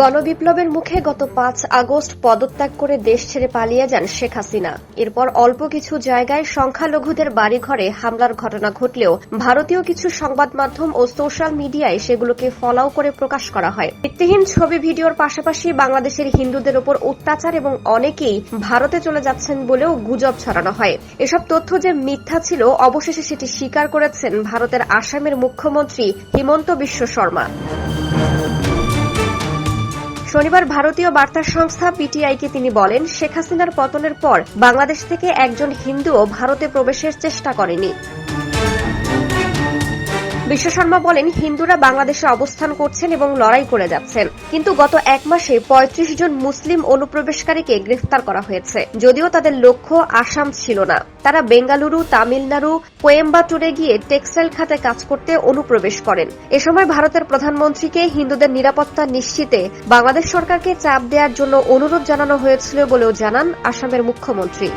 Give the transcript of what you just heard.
গণবিপ্লবের মুখে গত পাঁচ আগস্ট পদত্যাগ করে দেশ ছেড়ে পালিয়ে যান শেখ হাসিনা। এরপর অল্প কিছু জায়গায় সংখ্যালঘুদের বাড়িঘরে হামলার ঘটনা ঘটলেও ভারতীয় কিছু সংবাদ মাধ্যম ও সোশ্যাল মিডিয়ায় সেগুলোকে ফলাও করে প্রকাশ করা হয়। ভিত্তিহীন ছবি ভিডিওর পাশাপাশি বাংলাদেশের হিন্দুদের উপর অত্যাচার এবং অনেকেই ভারতে চলে যাচ্ছেন বলেও গুজব ছড়ানো হয়। এসব তথ্য যে মিথ্যা ছিল, অবশেষে সেটি স্বীকার করেছেন ভারতের আসামের মুখ্যমন্ত্রী হিমন্ত বিশ্ব শর্মা। শনিবার ভারতীয় বার্তা সংস্থা পিটিআইকে তিনি বলেন, শেখ হাসিনার পতনের পর বাংলাদেশ থেকে একজন হিন্দুও ভারতে প্রবেশের চেষ্টা করেনি। বিশ্ব শর্মা বলেন, হিন্দুরা বাংলাদেশে অবস্থান করছেন এবং লড়াই করে যাচ্ছেন। কিন্তু গত এক মাসে ৩৫ জন মুসলিম অনুপ্রবেশকারীকে গ্রেফতার করা হয়েছে। যদিও তাদের লক্ষ্য আসাম ছিল না। তারা বেঙ্গালুরু, তামিলনাড়ু, কোয়েম্বাটুরে গিয়ে টেক্সটাইল খাতে কাজ করতে অনুপ্রবেশ করেন। এ সময় ভারতের প্রধানমন্ত্রীকে হিন্দুদের নিরাপত্তা নিশ্চিতে বাংলাদেশ সরকারকে চাপ দেওয়ার জন্য অনুরোধ জানানো হয়েছিল বলেও জানান আসামের মুখ্যমন্ত্রী।